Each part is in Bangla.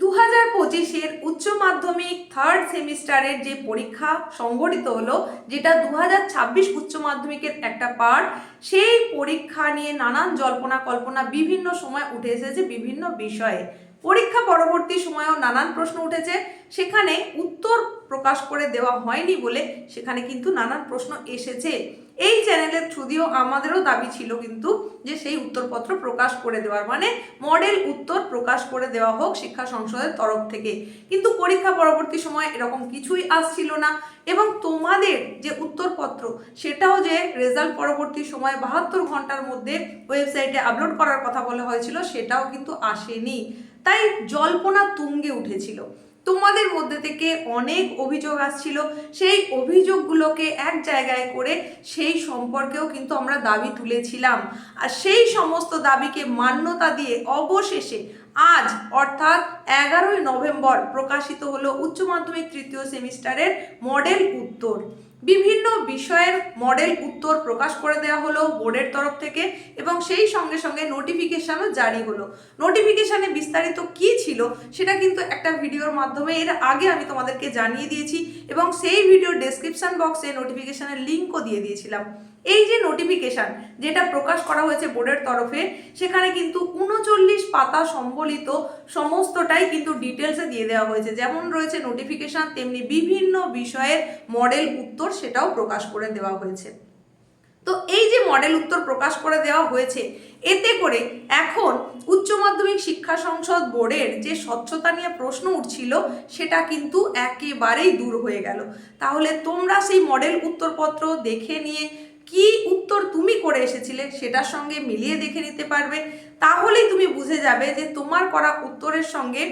দু হাজার পঁচিশের উচ্চ মাধ্যমিক থার্ড সেমিস্টারের যে পরীক্ষা সংগঠিত হলো, যেটা দু হাজার ছাব্বিশ উচ্চ মাধ্যমিকের একটা পার্ট সেই পরীক্ষা নিয়ে নানান জল্পনা কল্পনা বিভিন্ন সময় উঠে এসেছে বিভিন্ন বিষয়ে। পরীক্ষা পরবর্তী সময়েও নানান প্রশ্ন উঠেছে। সেখানে উত্তর প্রকাশ করে দেওয়া হয়নি বলে সেখানে কিন্তু নানান প্রশ্ন এসেছে। এই চ্যানেলের থ্রু দিয়েও আমাদেরও দাবি ছিল কিন্তু যে সেই উত্তরপত্র প্রকাশ করে দেওয়ার মানে মডেল উত্তর প্রকাশ করে দেওয়া হোক শিক্ষা সংসদের তরফ থেকে। কিন্তু পরীক্ষা পরবর্তী সময় এরকম কিছুই আসছিল না এবং তোমাদের যে উত্তরপত্র, সেটাও যে রেজাল্ট পরবর্তী সময় বাহাত্তর ঘণ্টার মধ্যে ওয়েবসাইটে আপলোড করার কথা বলা হয়েছিল, সেটাও কিন্তু আসেনি। তাই জল্পনা তুঙ্গে উঠেছিল। তোমাদের মধ্যে থেকে অনেক অভিযোগ আসছিল। সেই অভিযোগগুলোকে এক জায়গায় করে সেই সম্পর্কেও কিন্তু আমরা দাবি তুলেছিলাম। আর সেই সমস্ত দাবিকে মান্যতা দিয়ে অবশেষে আজ, অর্থাৎ এগারোই নভেম্বর, প্রকাশিত হলো উচ্চ মাধ্যমিক তৃতীয় সেমিস্টারের মডেল উত্তর। বিভিন্ন বিষয়ের মডেল উত্তর প্রকাশ করে দেওয়া হলো বোর্ডের তরফ থেকে এবং সেই সঙ্গে সঙ্গে নোটিফিকেশানও জারি হলো। নোটিফিকেশানে বিস্তারিত কি ছিল সেটা কিন্তু একটা ভিডিওর মাধ্যমে এর আগে আমি তোমাদেরকে জানিয়ে দিয়েছি এবং সেই ভিডিওর ডেসক্রিপশন বক্সে নোটিফিকেশানের লিঙ্কও দিয়ে দিয়েছিলাম। এই যে নোটিফিকেশান যেটা প্রকাশ করা হয়েছে বোর্ডের তরফে, সেখানে কিন্তু উনচল্লিশ পাতা সম্বলিত সমস্তটাই কিন্তু ডিটেলসে দিয়ে দেওয়া হয়েছে। যেমন রয়েছে নোটিফিকেশান তেমনি বিভিন্ন বিষয়ের মডেল উত্তর সেটাও প্রকাশ করে দেওয়া হয়েছে। তো এই যে মডেল উত্তর প্রকাশ করে দেওয়া হয়েছে, এতে করে এখন উচ্চ মাধ্যমিক শিক্ষা সংসদ বোর্ডের যে স্বচ্ছতা নিয়ে প্রশ্ন উঠছিল, সেটা কিন্তু একেবারেই দূর হয়ে গেল। তাহলে তোমরা সেই মডেল উত্তরপত্র দেখে নিয়ে কি উত্তর তুমি করে এসেছিলে সেটার সঙ্গে মিলিয়ে দেখে নিতে পারবে। তাহলেই তুমি বুঝে যাবে যে তোমার করা উত্তরের সঙ্গে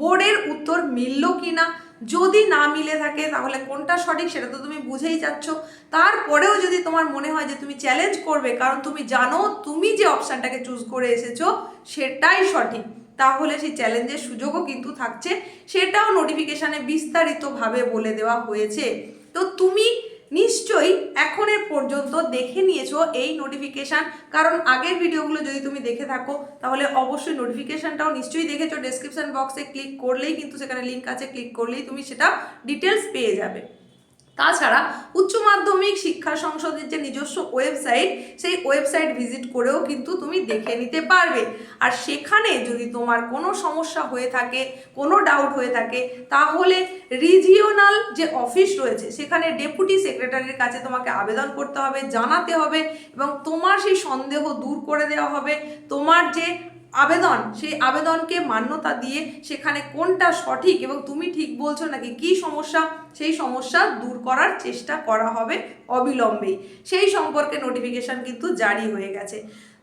বোর্ডের উত্তর মিলল কি না যদি না মিলে থাকে, তাহলে কোনটা সঠিক সেটা তো তুমি বুঝেই যাচ্ছ। তারপরেও যদি তোমার মনে হয় যে তুমি চ্যালেঞ্জ করবে, কারণ তুমি জানো তুমি যে অপশানটাকে চুজ করে এসেছ, সেটাই সঠিক। তাহলে সেই চ্যালেঞ্জের সুযোগও কিন্তু থাকছে। সেটাও নোটিফিকেশানে বিস্তারিতভাবে বলে দেওয়া হয়েছে। তো তুমি নিশ্চয়ই এখনের পর্যন্ত দেখে নিয়েছো এই নোটিফিকেশান কারণ আগের ভিডিওগুলো যদি তুমি দেখে থাকো, তাহলে অবশ্যই নোটিফিকেশানটাও নিশ্চয়ই দেখেছ। ডেসক্রিপশন বক্সে ক্লিক করলেই কিন্তু সেখানে লিঙ্ক আছে। ক্লিক করলেই তুমি সেটা ডিটেলস পেয়ে যাবে। তাছাড়া উচ্চ মাধ্যমিক শিক্ষা সংসদের যে নিজস্ব ওয়েবসাইট, সেই ওয়েবসাইট ভিজিট করেও কিন্তু তুমি দেখে নিতে পারবে। আর সেখানে যদি তোমার কোনো সমস্যা হয়ে থাকে, কোনো ডাউট হয়ে থাকে, তাহলে রিজিওনাল যে অফিস রয়েছে, সেখানে ডেপুটি সেক্রেটারির কাছে তোমাকে আবেদন করতে হবে, জানাতে হবে এবং তোমার সেই সন্দেহ দূর করে দেওয়া হবে। তোমার যে আবেদন, সেই আবেদনকে মান্যতা দিয়ে সেখানে কোনটা সঠিক এবং তুমি ঠিক বলছো নাকি, কি সমস্যা, সেই সমস্যা দূর করার চেষ্টা করা হবে অবিলম্বেই সেই সম্পর্কে নোটিফিকেশান কিন্তু জারি হয়ে গেছে।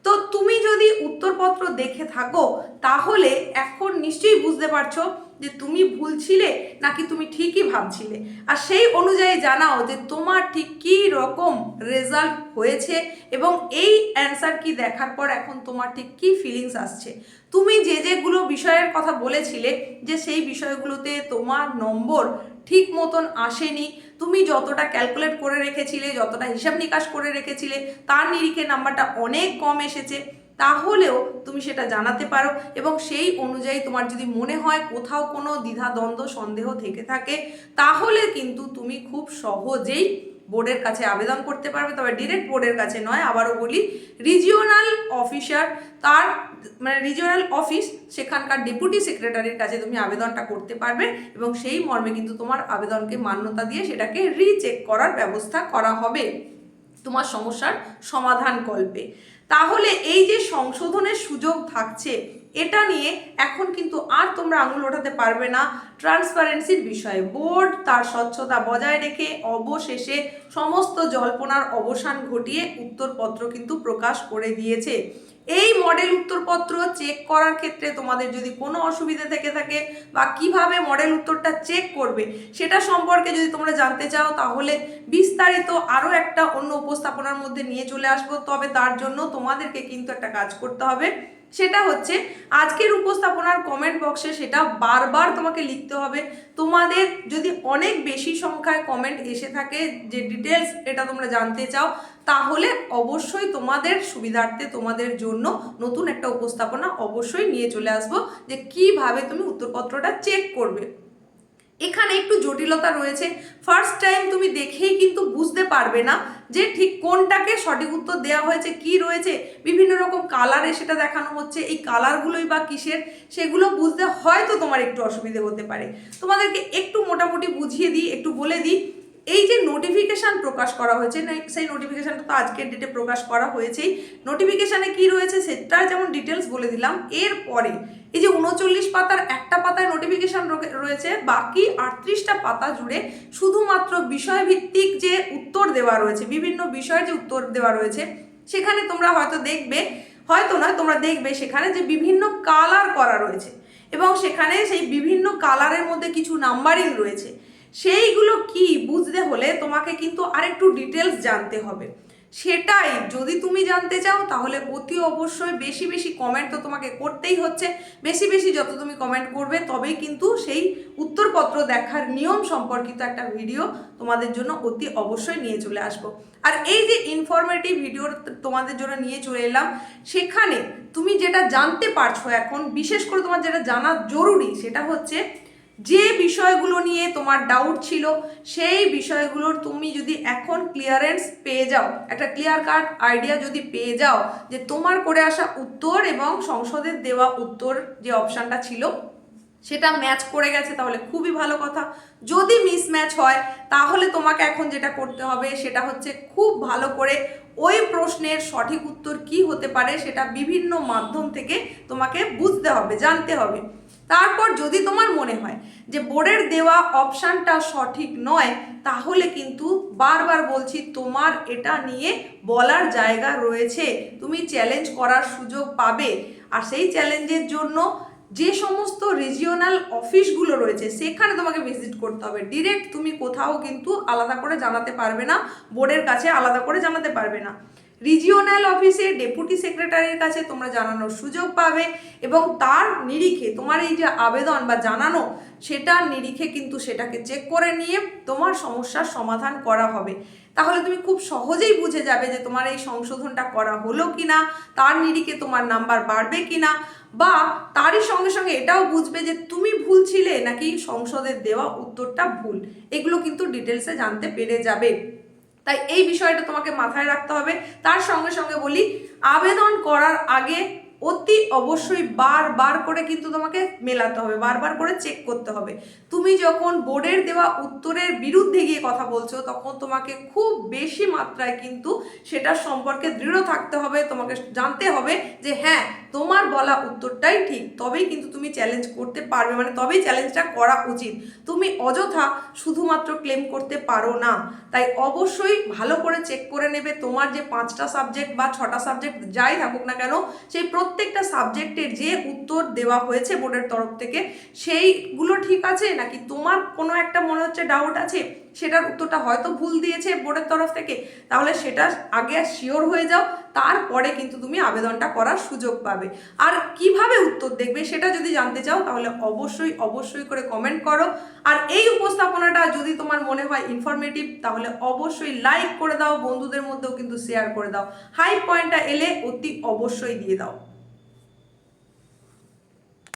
তো তুমি যদি উত্তরপত্র দেখে থাকো, তাহলে এখন নিশ্চয়ই বুঝতে পারছ যে তুমি ভুল ছিলে নাকি তুমি ঠিকই ভাবছিলে? আর সেই অনুযায়ী জানাও যে তোমার ঠিক কী রকম রেজাল্ট হয়েছে এবং এই অ্যান্সার কি দেখার পর এখন তোমার ঠিক কী ফিলিংস আসছে? তুমি যে যেগুলো বিষয়ের কথা বলেছিলে যে সেই বিষয়গুলোতে তোমার নম্বর ঠিক মতন আসেনি, তুমি যতটা ক্যালকুলেট করে রেখেছিলে, যতটা হিসাব নিকাশ করে রেখেছিলে, তার নিরিখে নাম্বারটা অনেক কম এসেছে। তাহলেও তুমি সেটা জানাতে পারো এবং সেই অনুযায়ী তোমার যদি মনে হয় কোথাও কোনো দ্বিধা, দ্বন্দ্ব, সন্দেহ থেকে থাকে, তাহলে কিন্তু তুমি খুব সহজেই বোর্ডের কাছে আবেদন করতে পারবে। তবে ডিরেক্ট বোর্ডের কাছে নয়, আবারও বলি রিজিওনাল অফিসার তার মানে রিজিওনাল অফিস সেখানকার ডেপুটি সেক্রেটারির কাছে তুমি আবেদনটা করতে পারবে এবং সেই মর্মে কিন্তু তোমার আবেদনকে মান্যতা দিয়ে সেটাকে রিচেক করার ব্যবস্থা করা হবে। তোমার সমস্যার সমাধান কল্পে। তাহলে এই যে সংশোধনের সুযোগ থাকছে এটা নিয়ে এখন কিন্তু আর তোমরা আঙুল ওঠাতে পারবে না। ট্রান্সপারেন্সির বিষয়ে। বোর্ড তার স্বচ্ছতা বজায় রেখে অবশেষে সমস্ত জল্পনার অবসান ঘটিয়ে উত্তরপত্র কিন্তু প্রকাশ করে দিয়েছে। এই মডেল উত্তরপত্র চেক করার ক্ষেত্রে তোমাদের যদি কোনো অসুবিধা থেকে থাকে বা কীভাবে মডেল উত্তরটা চেক করবে সেটা সম্পর্কে যদি তোমরা জানতে চাও তাহলে বিস্তারিত আরও একটা অন্য উপস্থাপনার মধ্যে নিয়ে চলে আসব। তবে তার জন্য তোমাদেরকে কিন্তু একটা কাজ করতে হবে। সেটা হচ্ছে আজকের উপস্থাপনার কমেন্ট বক্সে সেটা বারবার তোমাকে লিখতে হবে। তোমাদের যদি অনেক বেশি সংখ্যায় কমেন্ট এসে থাকে যে ডিটেলস এটা তোমরা জানতে চাও, তাহলে অবশ্যই তোমাদের সুবিধার্থে তোমাদের জন্য নতুন একটা উপস্থাপনা অবশ্যই নিয়ে চলে আসব যে কীভাবে তুমি উত্তরপত্রটা চেক করবে। এখানে একটু জটিলতা রয়েছে। ফার্স্ট টাইম তুমি দেখেই কিন্তু বুঝতে পারবে না যে ঠিক কোনটাকে সঠিক উত্তর দেওয়া হয়েছে, কি রয়েছে। বিভিন্ন রকম কালারে সেটা দেখানো হচ্ছে। এই কালারগুলোই বা কিসের সেগুলো বুঝতে হয়তো তোমার একটু অসুবিধে হতে পারে। তোমাদেরকে একটু মোটামুটি বুঝিয়ে দিই, একটু বলে দিই। এই যে নোটিফিকেশান প্রকাশ করা হয়েছে সেই নোটিফিকেশানটা তো আজকের ডেটে প্রকাশ করা হয়েছেই। নোটিফিকেশানে কি রয়েছে সেটার যেমন ডিটেলস বলে দিলাম, এরপরে এই যে উনচল্লিশ পাতার একটা পাতায় নোটিফিকেশান রয়েছে, বাকি আটত্রিশটা পাতা জুড়ে শুধুমাত্র বিষয়ভিত্তিক যে উত্তর দেওয়া রয়েছে, বিভিন্ন বিষয়ের যে উত্তর দেওয়া রয়েছে, সেখানে তোমরা হয়তো দেখবে, হয়তো নয়, তোমরা দেখবে সেখানে যে বিভিন্ন কালার করা রয়েছে। এবং সেখানে সেই বিভিন্ন কালারের মধ্যে কিছু নাম্বারিং রয়েছে। সেইগুলো কি বুঝতে হলে তোমাকে কিন্তু আরেকটু ডিটেলস জানতে হবে। সেটাই যদি তুমি জানতে চাও, তাহলে অতি অবশ্যই বেশি বেশি কমেন্ট তো তোমাকে করতেই হচ্ছে। বেশি বেশি যত তুমি কমেন্ট করবে, তবেই কিন্তু সেই উত্তরপত্র দেখার নিয়ম সম্পর্কিত একটা ভিডিও তোমাদের জন্য অতি অবশ্যই নিয়ে চলে আসব। আর এই যে ইনফরমেটিভ ভিডিও তোমাদের জন্য নিয়ে চলে এলাম, সেখানে তুমি যেটা জানতে পারছ এখন, বিশেষ করে তোমার যেটা জানা জরুরি, সেটা হচ্ছে যে বিষয়গুলো নিয়ে তোমার ডাউট ছিল, সেই বিষয়গুলোর তুমি যদি এখন ক্লিয়ারেন্স পেয়ে যাও, একটা ক্লিয়ার কাট আইডিয়া যদি পেয়ে যাও যে তোমার করে আসা উত্তর এবং সংসদের দেওয়া উত্তর যে অপশানটা ছিল, সেটা ম্যাচ করে গেছে, তাহলে খুবই ভালো কথা। যদি মিসম্যাচ হয়, তাহলে তোমাকে এখন যেটা করতে হবে, সেটা হচ্ছে খুব ভালো করে ওই প্রশ্নের সঠিক উত্তর কি হতে পারে, সেটা বিভিন্ন মাধ্যম থেকে তোমাকে বুঝতে হবে, জানতে হবে। তারপর যদি তোমার মনে হয় যে বোর্ডের দেওয়া অপশানটা সঠিক নয়, তাহলে কিন্তু বারবার বলছি তোমার এটা নিয়ে বলার জায়গা রয়েছে। তুমি চ্যালেঞ্জ করার সুযোগ পাবে। আর সেই চ্যালেঞ্জের জন্য যে সমস্ত রিজিওনাল অফিসগুলো রয়েছে, সেখানে তোমাকে ভিজিট করতে হবে। ডিরেক্ট তুমি কোথাও কিন্তু আলাদা করে জানাতে পারবে না বোর্ডের কাছে আলাদা করে জানাতে পারবে না। রিজিওনাল অফিসে ডেপুটি সেক্রেটারির কাছে তোমরা জানানোর সুযোগ পাবে এবং তার নিরিখে তোমার এই যে আবেদন বা জানানো, সেটার নিরিখে কিন্তু সেটাকে চেক করে নিয়ে তোমার সমস্যার সমাধান করা হবে। তাহলে তুমি খুব সহজেই বুঝে যাবে যে তোমার এই সংশোধনটা করা হলো কি না তার নিরিখে তোমার নাম্বার বাড়বে কি না বা তারই সঙ্গে সঙ্গে এটাও বুঝবে যে তুমি ভুল ছিলে নাকি সংসদের দেওয়া উত্তরটা ভুল। এগুলো কিন্তু ডিটেলসে জানতে পেরে যাবে। তাই এই বিষয়টা তোমাকে মাথায় রাখতে হবে। তার সঙ্গে সঙ্গে বলি আবেদন করার আগে অতি অবশ্যই বারবার করে কিন্তু তোমাকে মেলাতে হবে, বারবার করে চেক করতে হবে। তুমি যখন বোর্ডের দেওয়া উত্তরের বিরুদ্ধে গিয়ে কথা বলছো, তখন তোমাকে খুব বেশি মাত্রায় কিন্তু সেটার সম্পর্কে দৃঢ় থাকতে হবে, তোমাকে জানতে হবে যে হ্যাঁ তোমার বলা উত্তরটাই ঠিক, তবেই কিন্তু তুমি চ্যালেঞ্জ করতে পারবে মানে তবেই চ্যালেঞ্জটা করা উচিত। তুমি অযথা শুধুমাত্র ক্লেম করতে পারো না, তাই অবশ্যই ভালো করে চেক করে নেবে, তোমার যে পাঁচটা সাবজেক্ট বা ছটা সাবজেক্ট যাই থাকুক না কেন, সেই প্রত্যেকটা সাবজেক্টের যে উত্তর দেওয়া হয়েছে বোর্ডের তরফ থেকে, সেইগুলো ঠিক আছে? নাকি তোমার কোনো একটা মনে হচ্ছে ডাউট আছে? সেটার উত্তরটা হয়তো ভুল দিয়েছে বোর্ডের তরফ থেকে। তাহলে সেটা আগে শিওর হয়ে যাও, তারপরে কিন্তু তুমি আবেদনটা করার সুযোগ পাবে। আর কীভাবে উত্তর দেখবে সেটা যদি জানতে চাও, তাহলে অবশ্যই অবশ্যই করে কমেন্ট করো। আর এই উপস্থাপনাটা যদি তোমার মনে হয় ইনফরমেটিভ তাহলে অবশ্যই লাইক করে দাও, বন্ধুদের মধ্যেও কিন্তু শেয়ার করে দাও। হাই পয়েন্টটা এলে অতি অবশ্যই দিয়ে দাও।